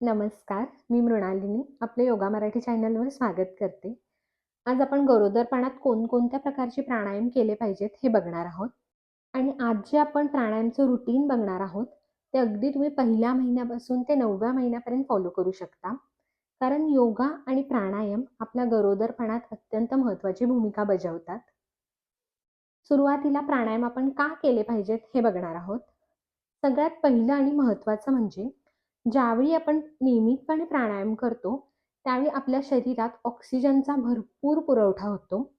नमस्कार, मी मृणालिनी. आपले योगा मराठी चॅनलवर स्वागत करते. आज आपण गरोदरपणात कोणकोणत्या प्रकारचे प्राणायाम केले पाहिजेत हे बघणार आहोत. आणि आज जे आपण प्राणायामचं रुटीन बघणार आहोत, ते अगदी तुम्ही पहिल्या महिन्यापासून ते नवव्या महिन्यापर्यंत फॉलो करू शकता. कारण योगा आणि प्राणायाम आपल्या गरोदरपणात अत्यंत महत्त्वाची भूमिका बजावतात. सुरुवातीला प्राणायाम आपण का केले पाहिजेत हे बघणार आहोत. सगळ्यात पहिलं आणि महत्त्वाचं म्हणजे ज्यावेळी आपण नियमितपणे प्राणायाम करतो, त्यावेळी आपल्या शरीरात ऑक्सिजनचा भरपूर पुरवठा होतो.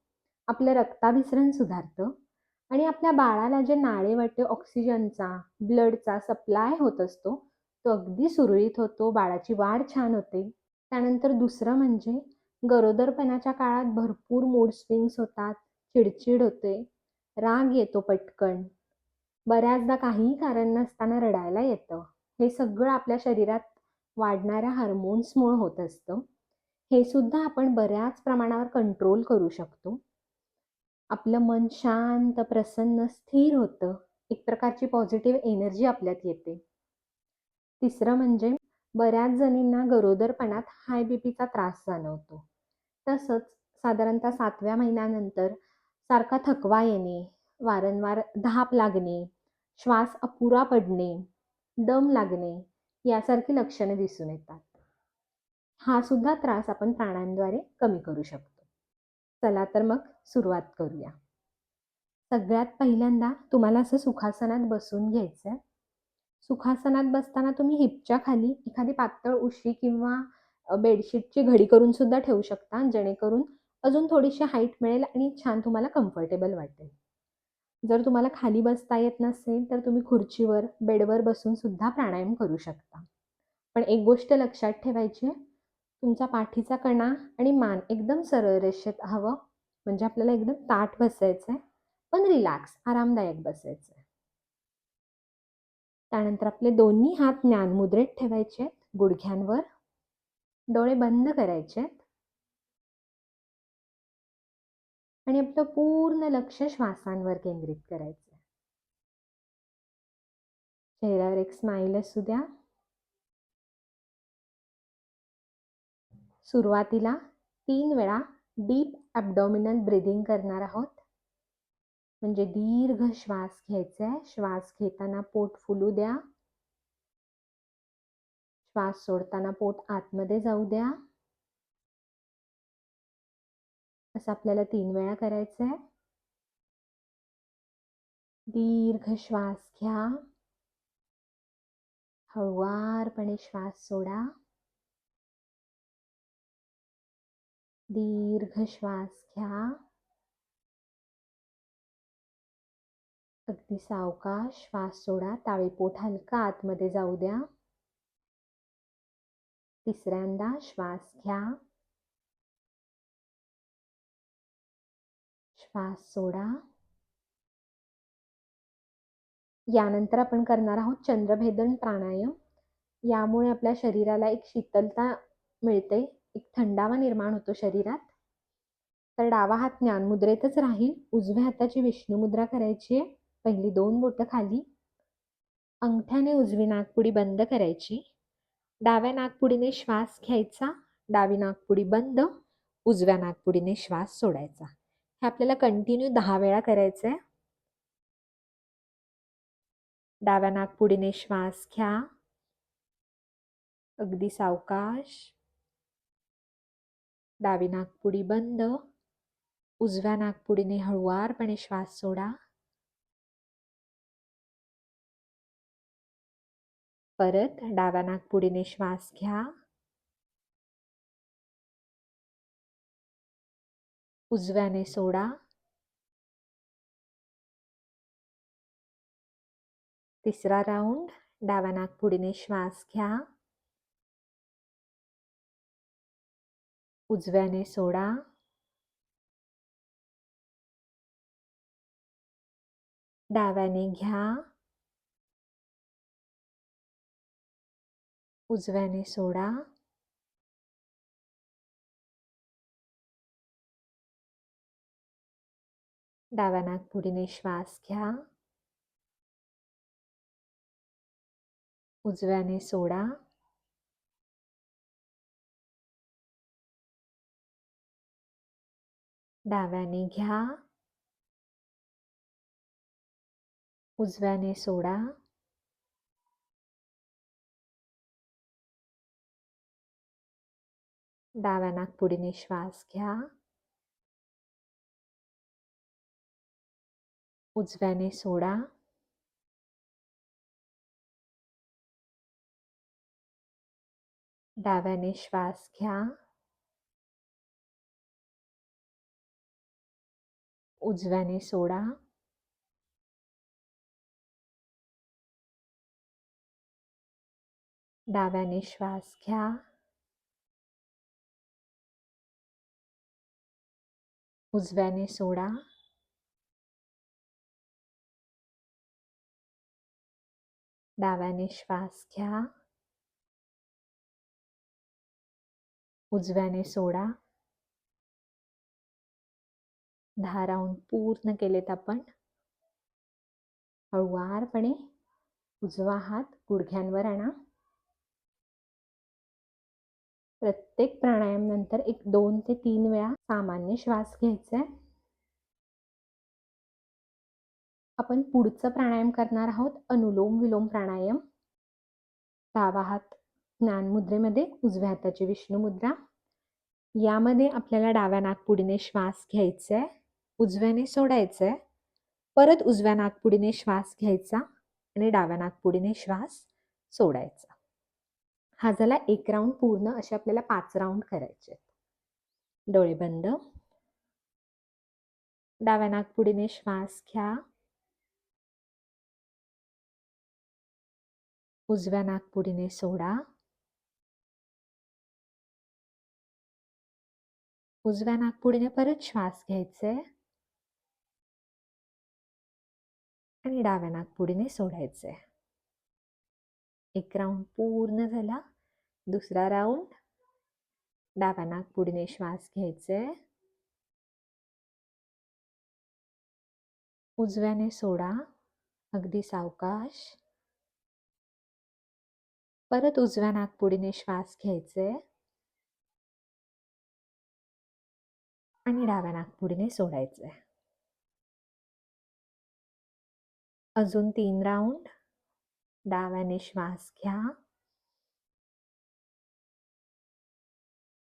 आपलं रक्ताभिसरण सुधारतं आणि आपल्या बाळाला जे नाळेवाटे ऑक्सिजनचा, ब्लडचा सप्लाय होत असतो, तो अगदी सुरळीत होतो. बाळाची वाढ छान होते. त्यानंतर दुसरं म्हणजे गरोदरपणाच्या काळात भरपूर मूड स्विंग्स होतात, चिडचिड होते, राग येतो पटकन. बऱ्याचदा काहीही कारण नसताना रडायला येतं. हे सगळं आपल्या शरीरात वाढणाऱ्या हार्मोन्समुळं होत असतं. हे सुद्धा आपण बऱ्याच प्रमाणावर कंट्रोल करू शकतो. आपलं मन शांत, प्रसन्न, स्थिर होतं. एक प्रकारची पॉझिटिव्ह एनर्जी आपल्यात येते. तिसरं म्हणजे बऱ्याच जणींना गरोदरपणात हाय बीपीचा त्रास जाणवतो. तसंच साधारणतः सातव्या महिन्यानंतर सारखा थकवा येणे, वारंवार धाप लागणे, श्वास अपुरा पडणे, दम लागणे यासारखी लक्षणे दिसून येतात. हा सुद्धा त्रास आपण प्राणायामद्वारे कमी करू शकतो. चला तर मग सुरुवात करूया. सगळ्यात पहिल्यांदा तुम्हाला असं सुखासनात बसून आहे सुखासनात बसताना तुम्ही हिपच्या खाली एखादी पातळ उशी किंवा बेडशीटची घडी करून सुद्धा ठेवू शकता, जेणेकरून अजून थोडीशी हाईट मिळेल आणि छान तुम्हाला कम्फर्टेबल वाटेल. जर तुम्हाला खाली बसता येत नसेल, तर तुम्ही खुर्चीवर, बेडवर बसून सुद्धा प्राणायाम करू शकता. पण एक गोष्ट लक्षात ठेवायची आहे, तुमचा पाठीचा कणा आणि मान एकदम सरळ रेषेत हवं, म्हणजे आपल्याला एकदम ताठ बसायचंय, पण रिलॅक्स, आरामदायक बसायचंय. त्यानंतर आपले दोन्ही हात ज्ञानमुद्रेत ठेवायचे आहेत, गुडघ्यांवर. डोळे बंद करायचे आहेत. आणि आपलं पूर्ण लक्ष श्वासांवर केंद्रित करायचं चेहऱ्यावर एक स्माईल असू द्या. सुरुवातीला तीन वेळा डीप ॲबडॉमिनल ब्रिदिंग करणार आहोत. म्हणजे दीर्घ श्वास घ्यायचा आहे. श्वास घेताना पोट फुलू द्या. श्वास सोडताना पोट आतमध्ये जाऊ द्या. असं आपल्याला तीन वेळा करायचं आहे. दीर्घ श्वास घ्या. हळुवारपणे श्वास सोडा. दीर्घ श्वास घ्या. अगदी सावकाश श्वास सोडा. ताळेपोट हलका आतमध्ये जाऊ द्या. तिसऱ्यांदा श्वास घ्या. श्वास सोडा. यानंतर आपण करणार आहोत चंद्रभेदन प्राणायाम. यामुळे आपल्या शरीराला एक शीतलता मिळते, एक थंडावा निर्माण होतो शरीरात. तर डावा हात ज्ञानमुद्रेतच राहील. उजव्या हाताची विष्णू मुद्रा करायची आहे. पहिली दोन बोटं खाली. अंगठ्याने उजवी नाकपुडी बंद करायची. डाव्या नाकपुडीने श्वास घ्यायचा. डावी नाकपुडी बंद. उजव्या नाकपुडीने श्वास सोडायचा. हे आपल्याला कंटिन्यू दहा वेळा करायचं आहे. डाव्या नाकपुडीने श्वास घ्या. अगदी सावकाश. डावी नाकपुडी बंद. उजव्या नाकपुडीने हळुवारपणे श्वास सोडा. परत डाव्या नाकपुडीने श्वास घ्या. उजव्याने सोडा. तिसरा राउंड. डाव्या नाकपुडीने श्वास घ्या. उजव्याने सोडा. डाव्याने घ्या. उजव्याने सोडा. डाव्या नागपुडीने श्वास घ्या उजव्याने सोडा डाव्याने घ्या उजव्याने सोडा डाव्या नागपुडीने श्वास घ्या उजव्याने सोडा. डाव्याने श्वास घ्या. उजव्याने सोडा. डाव्याने श्वास घ्या. उजव्याने सोडा. डाव्याने श्वास घ्या उजव्याने सोडा दहा राऊंड पूर्ण केलेत आपण हळुवारपणे उजवा हात गुडघ्यांवर आणा प्रत्येक प्राणायाम नंतर एक दोन ते तीन वेळा सामान्य श्वास घ्यायचा आहे आपण पुढचं प्राणायाम करणार आहोत. अनुलोम विलोम प्राणायाम. डावा हात ज्ञानमुद्रेमध्ये उजव्या हाताची विष्णू मुद्रा. यामध्ये आपल्याला डाव्या नागपुडीने श्वास घ्यायचा आहे उजव्याने सोडायचं आहे परत उजव्या नागपुडीने श्वास घ्यायचा आणि डाव्या नागपुडीने श्वास सोडायचा. हा झाला एक राऊंड पूर्ण असे आपल्याला पाच राऊंड करायचे डोळे बंद. डाव्या नागपुडीने श्वास घ्या. उजव्या नागपुडीने सोडा. उजव्या नागपुडीने परत श्वास घ्यायचे. आणि डाव्या नागपुडीने सोडायचे. एक राऊंड पूर्ण झाला. दुसरा राऊंड डाव्या नागपुडीने श्वास घ्यायचे. उजव्याने सोडा. अगदी सावकाश. परत उजव्या नागपुडीने श्वास घ्यायचे. आणि डाव्या नागपुडीने सोडायचे. अजून तीन राऊंड डाव्याने श्वास घ्या.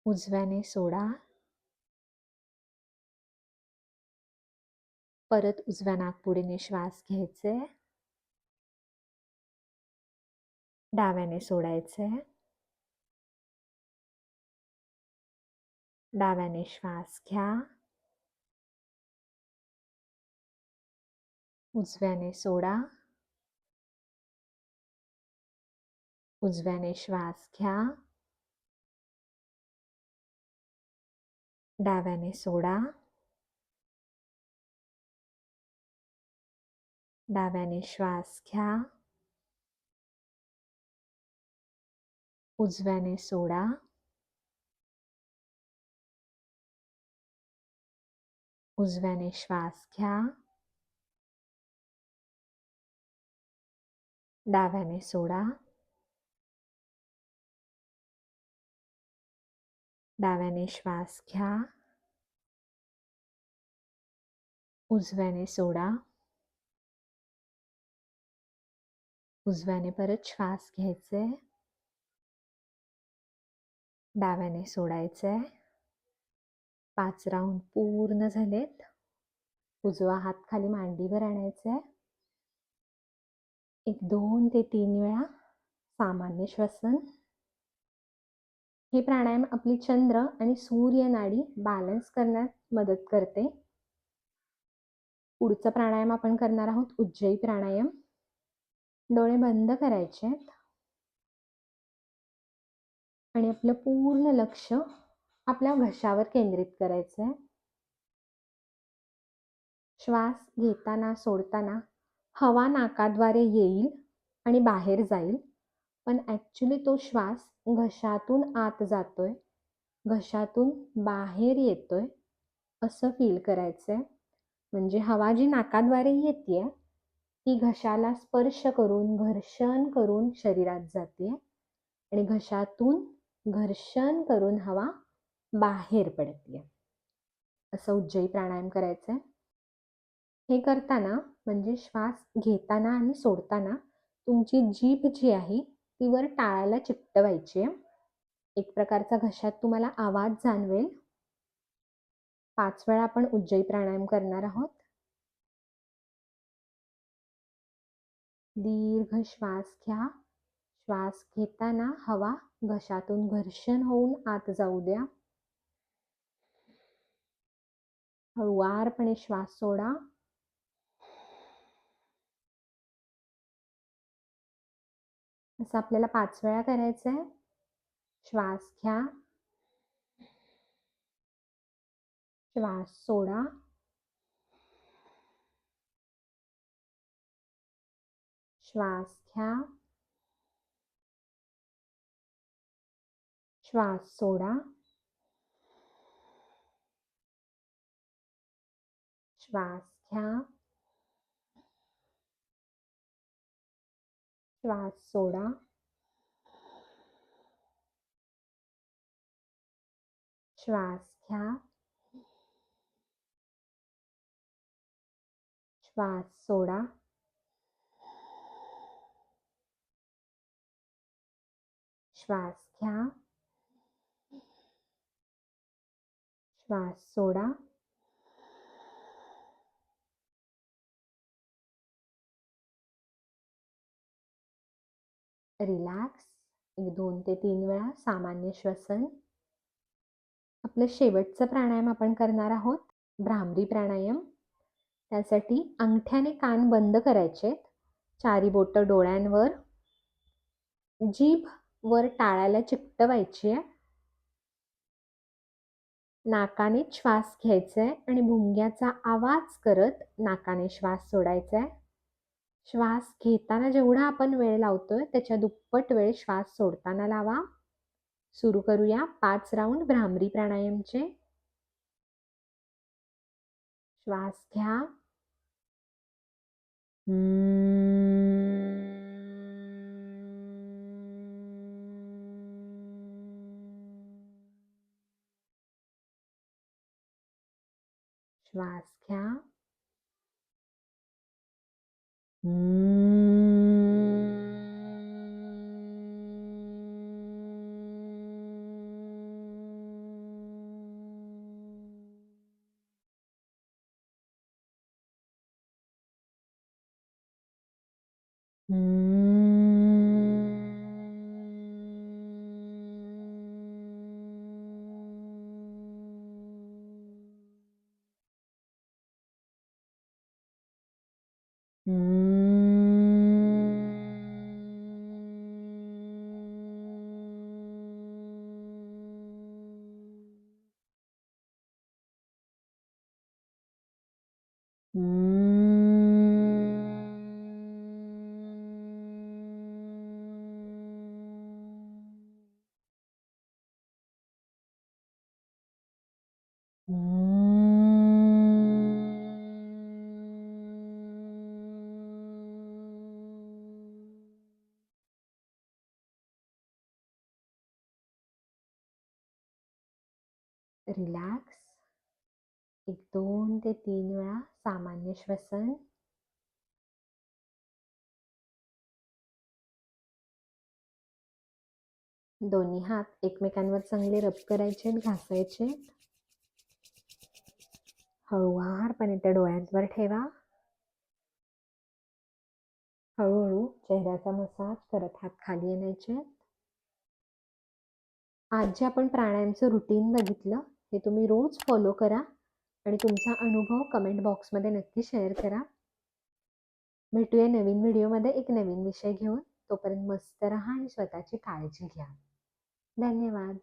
उजव्याने सोडा. परत उजव्या नागपुडीने श्वास घ्यायचे. डाव्याने सोडायचं आहे. डाव्याने श्वास घ्या. उजव्याने सोडा. उजव्याने श्वास घ्या. डाव्याने सोडा. डाव्याने श्वास घ्या. उजव्याने सोडा. उजव्याने श्वास घ्या. डाव्याने सोडा. डाव्याने श्वास घ्या. उजव्याने सोडा. उजव्याने परत श्वास घ्यायचे. डाव्याने सोडायचं आहे पाच राऊंड पूर्ण झालेत. उजवा हात खाली मांडीवर आणायचा एक दोन ते तीन वेळा सामान्य श्वसन. हे प्राणायाम आपली चंद्र आणि सूर्य नाडी बॅलन्स करण्यात मदत करते. पुढचा प्राणायाम आपण करणार आहोत उज्जयी प्राणायाम. डोळे बंद करायचे आहेत आणि आपलं पूर्ण लक्ष आपल्या घशावर केंद्रित करायचं आहे. श्वास घेताना सोडताना हवा नाकाद्वारे येईल आणि बाहेर जाईल. पण ॲक्च्युली तो श्वास घशातून आत जातोय घशातून बाहेर येतोय असं फील करायचं आहे म्हणजे हवा जी नाकाद्वारे येते ती घशाला स्पर्श करून घर्षण करून शरीरात जाते आणि घशातून घर्षण करून हवा बाहेर पडते असं उज्जयी प्राणायाम करायचं आहे हे करताना म्हणजे श्वास घेताना आणि सोडताना तुमची जीभ जी आहे ती वर टाळायला चिकटवायची आहे. एक प्रकारचा घशात तुम्हाला आवाज जाणवेल. पाच वेळा आपण उज्जयी प्राणायाम करणार आहोत. दीर्घ श्वास घ्या. श्वास घेताना हवा घशातून घर्षण होऊन आत जाऊ द्या. हळुवारपणे श्वास सोडा. असं आपल्याला पाच वेळा करायचं आहे श्वास घ्या. श्वास सोडा. श्वास घ्या. श्वास सोडा. श्वास घ्या. श्वास सोडा. श्वास घ्या. श्वास सोडा. श्वास घ्या. श्वास सोडा. रिलॅक्स. एक दोन ते तीन वेळा सामान्य श्वसन. आपलं शेवटचं प्राणायाम आपण करणार आहोत भ्रामरी प्राणायाम. त्यासाठी अंगठ्याने कान बंद करायचे चारी बोटं डोळ्यांवर. जीभ वर टाळायला चिकटवायची आहे. नाकाने श्वास घ्यायचा आहे आणि भुंग्याचा आवाज करत नाकाने श्वास सोडायचा आहे श्वास घेताना जेवढा आपण वेळ लावतोय त्याच्या दुप्पट वेळ श्वास सोडताना लावा. सुरू करूया पाच राऊंड भ्रामरी प्राणायामचे. श्वास घ्या. श्वास घ्या रिलॅक्स एक दोन ते तीन वेळा सामान्य श्वसन दोन्ही हात एकमेकांवर चांगले रब करायचे घासायचे. हळूवारपणे त्या डोळ्यांवर ठेवा. हळूहळू चेहऱ्याचा मसाज करत हात खाली आणायचे. आज जे आपण प्राणायामचं रुटीन बघितलं. हे तुम्ही रोज फॉलो करा आणि तुमचा अनुभव कमेंट बॉक्समध्ये नक्की शेअर करा. भेटूया नवीन व्हिडिओमध्ये एक नवीन विषय घेऊन. तोपर्यंत मस्त राहा आणि स्वतःची काळजी घ्या. धन्यवाद.